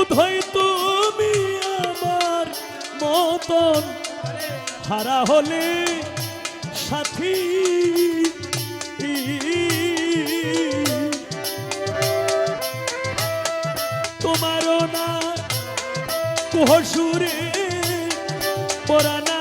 বোধই তুমি আমার মতন। হারা হলে সাথী। তোমারও না কোহসুরে পরানা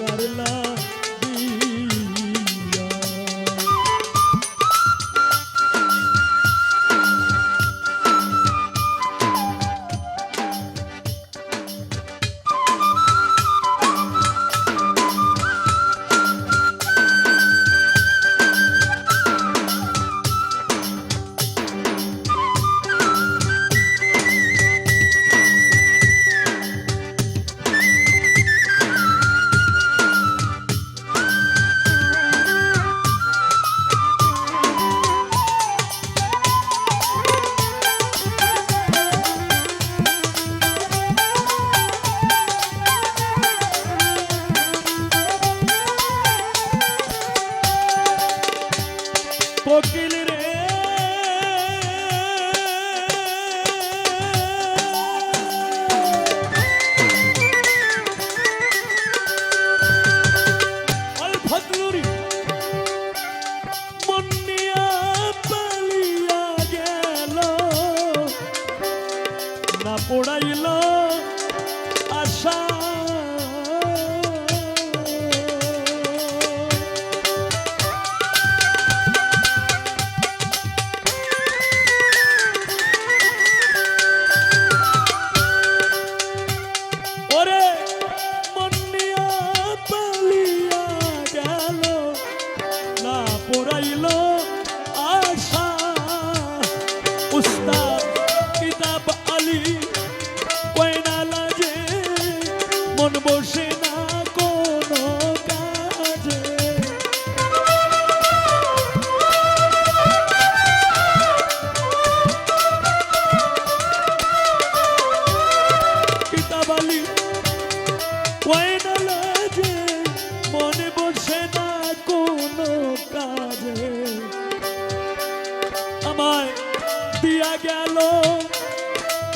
করলা Lord.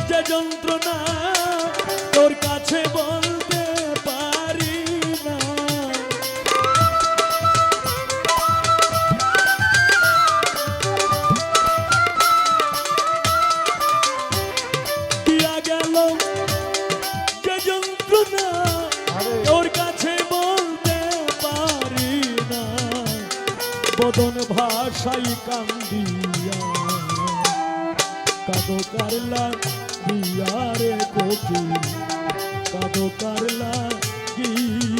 যে যন্ত্রণা তোর কাছে বলতে পারি না। দিয়া গেল যে যন্ত্রণা তোর কাছে বলতে পারি না। বদন ভাষাই কান্দিয়া কাদো কারলা দিয়া রে কোকিল। কাদো কারলা গিয়া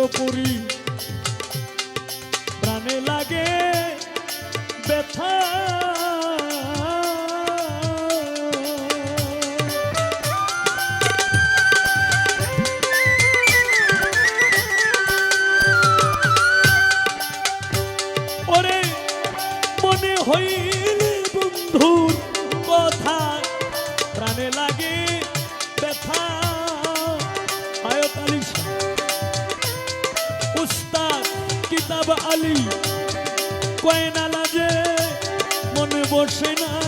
চন্দ্রপুরী প্রাণে লাগে ব্যথা। ওরে মনে হইলে বন্ধুর কিতাব আলী কয়না লাগে মনে বসে না।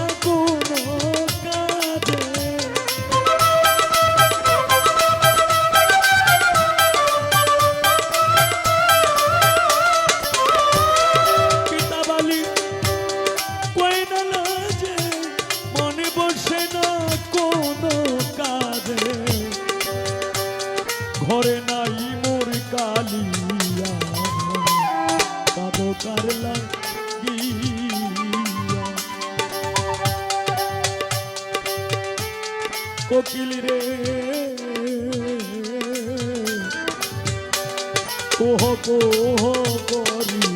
কোহ কোহ করিয়া